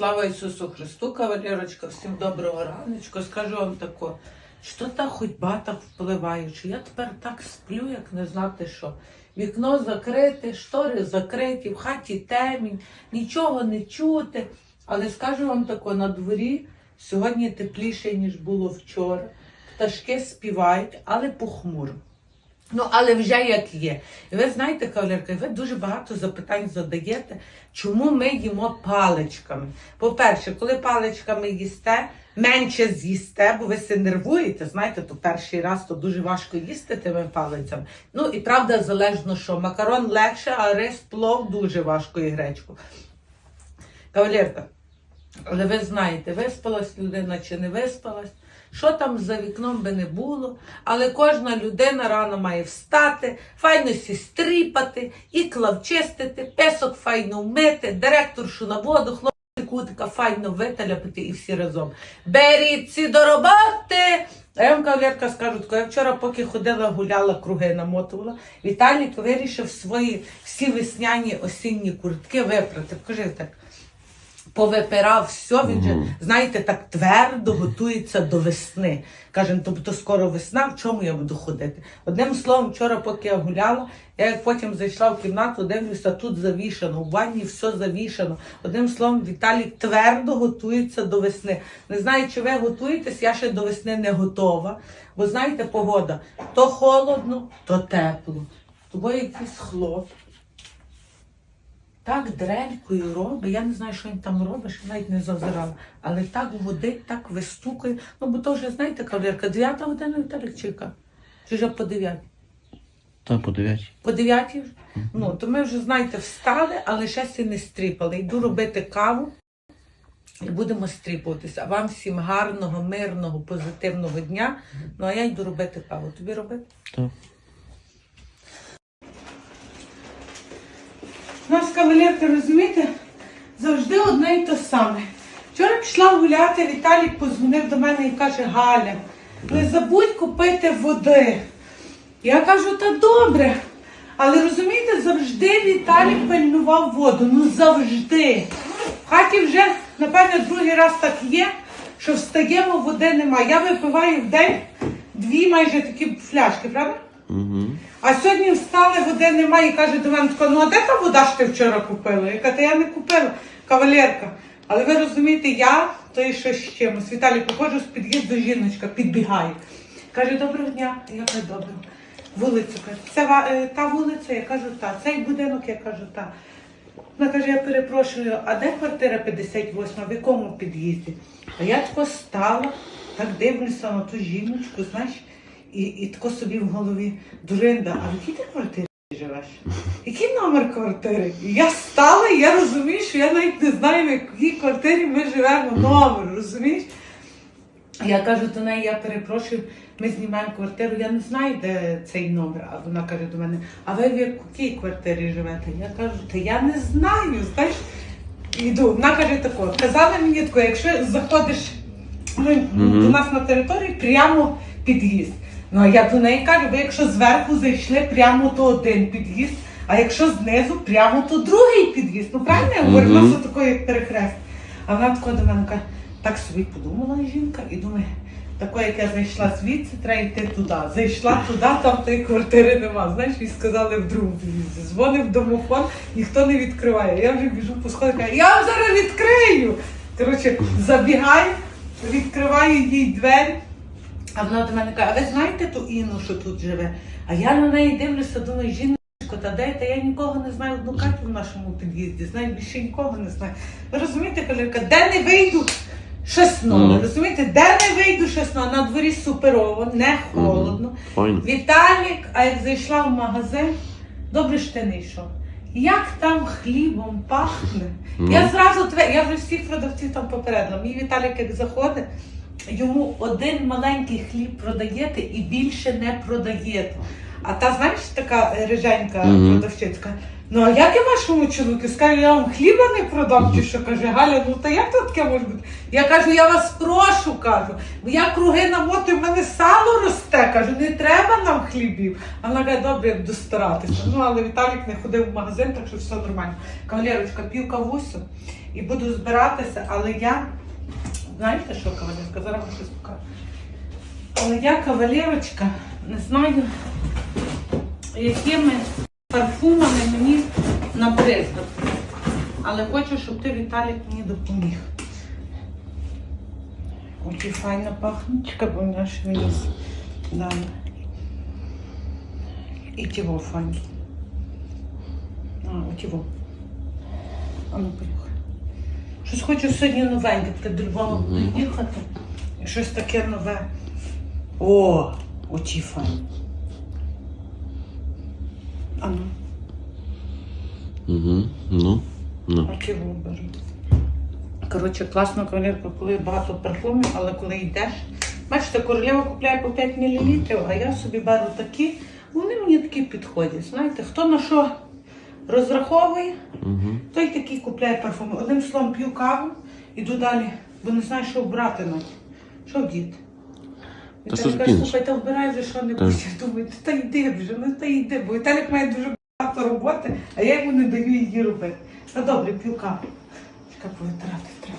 Слава Ісусу Христу, кавалерочка, всім доброго раночку. Скажу вам тако, що та ходьба так впливає, що я тепер так сплю, як не знати що. Вікно закрите, штори закриті, в хаті темінь, нічого не чути. Але скажу вам тако, на дворі сьогодні тепліше, ніж було вчора. Пташки співають, але похмуро. Ну, але вже як є. І ви знаєте, кавалерка, ви дуже багато запитань задаєте, чому ми їмо паличками. По-перше, коли паличками їсте, менше з'їсте, бо ви се нервуєте, знаєте, то перший раз то дуже важко їсти тими палицями. Ну і правда, залежно що. Макарон легше, а рис плов дуже важко і гречку. Кавалерка, але ви знаєте, виспалась людина чи не виспалась, що там за вікном би не було, але кожна людина рано має встати, файно сі стріпати, ікла вчистити, песок файно вмити, директоршу на воду, хлопці кутика файно виталяпити і всі разом. Беріться до роботи! А я вам кавалерка скажу, я вчора, поки ходила, гуляла, круги намотувала, Віталік вирішив свої всі весняні осінні куртки випрати. Покажи так повипирав все, він же, знаєте, так твердо готується до весни. Каже, «Ну, тобто скоро весна, в чому я буду ходити? Одним словом, вчора, поки я гуляла, я як потім зайшла в кімнату, дивлюся, тут завішано, в ванні все завішано. Одним словом, Віталій твердо готується до весни. Не знаю, чи ви готуєтесь, я ще до весни не готова. Бо знаєте, погода то холодно, то тепло. Тобою якийсь хлоп. Так дрелькою робить, я не знаю, що він там робить, що навіть не зазирала. Але так водить, так вистукає. Ну, бо то вже, знаєте, кавалерка, 9 година Віталік чека. Чи вже по 9? Та по дев'ятій. По 9 вже? Ну, то ми вже, знаєте, встали, але ще сі не стріпали. Йду робити каву і будемо стріпуватися. А вам всім гарного, мирного, позитивного дня. Ну, а я йду робити каву. Тобі робити? Так. У нас кавалерка, розумієте, завжди одне і те саме. Вчора пішла гуляти, Віталік позвонив до мене і каже, Галя, не забудь купити води. Я кажу, та добре. Але розумієте, завжди Віталік пильнував воду. Ну завжди. В хаті вже, напевне, другий раз так є, що встаємо, води немає. Я випиваю в день дві майже такі фляшки, правда? Угу. А сьогодні встали, води немає і каже до мене, ну а де та вода ж ти вчора купила? Я кажу, та я не купила, кавалерка. Але ви розумієте, я то і що з чимось. Віталій, походжу з під'їзду жіночка, підбігає. Каже, доброго дня. Я кажу, доброго. Вулицю каже, це е, та вулиця, я кажу, та. Цей будинок, я кажу, та. Вона каже, я перепрошую, а де квартира 58, в якому під'їзді? А я тако стала, так дивлюся на ту жіночку, знаєш, і, і тако собі в голові, Дуринда, а в якій ти квартирі живеш? Який номер квартири? І я стала, і я розумію, що я навіть не знаю, в якій квартирі ми живемо номер, розумієш? Я кажу до неї, я перепрошую, ми знімаємо квартиру, я не знаю, де цей номер. А вона каже до мене, а ви в якій квартирі живете? Я кажу, та я не знаю, знаєш. Іду. Вона каже тако, казали мені тако, якщо заходиш ну, до нас на території, прямо під'їзд. Ну а я до неї кажу, ви якщо зверху зайшли, прямо то один під'їзд, а якщо знизу, прямо то другий під'їзд. Ну правильно я говорю, нас такої як перехрест. А вона тако до мене каже, так собі подумала жінка і думає, тако, як я зайшла звідси, треба йти туди. Зайшла туди, там тої квартири нема. Знаєш, і сказали в другому під'їзді. Дзвонив домофон, ніхто не відкриває. Я вже біжу по сходах, кажу, я вам зараз відкрию. Коротше, забігаю, відкриваю їй двері. А вона до мене каже, а ви знаєте ту Інну, що тут живе? А я на неї дивлюся, думаю, жіночко, та де та я нікого не знаю, одну Катю в нашому під'їзді, знаю, більше нікого не знаю. Ви розумієте, Калерка, де не вийду, щось нове. Мгм. Розумієте, де не вийду нове, на дворі суперово, не холодно. Файно. Віталік, а як зайшла в магазин, добре що ти не йшов. Як там хлібом пахне. Ну. Я зразу я вже всіх продавців там попередила. Мій Віталік, як заходить, йому один маленький хліб продаєте і більше не продаєте. А та, знаєш, така риженька Мгм. продавчицька. Ну, а як я вашому чоловіку? Скажу, я вам хліба не продам, чи що каже Галя, ну та як то таке може бути? Я кажу, я вас прошу, кажу, бо я круги намотую, в мене сало росте, кажу, не треба нам хлібів. А вона каже, добре, я буду старатися. Ну, але Віталік не ходив в магазин, так що все нормально. Кавалерочка, пів кавусю і буду збиратися, але я, знаєте що, кавалерка, зараз щось покажу. Але я, кавалерочка, не знаю, якими парфумами мені набризгати. Але хочу, щоб ти, Віталік, мені допоміг. Оті файна пахнучка, бо наш виніс. Далі. І тіво файно. А, отіво. А ну поїхали. Щось хочу сьогодні новеньке, таке до Львова буду їхати. І щось таке нове. О, оті файні. А ну. Угу. Ну. Ну. А чого беру? Коротше, класно кавалерка, коли багато парфумів, але коли йдеш. Бачите, королева купляє по 5 мл, а я собі беру такі, вони мені такі підходять. Знаєте, хто на що розраховує, Угу. Той такий купляє парфуми. Одним словом п'ю каву, іду далі, бо не знаю, що обрати навіть. Що вдіти? Та що Віталік каже, закинеш? слухай, та вбирай вже що небудь. Я думаю, та йди вже, ну та йди, бо Віталік має дуже багато роботи, а я йому не даю її робити. Та добре, п'ю каву. Чекай, повитирати треба.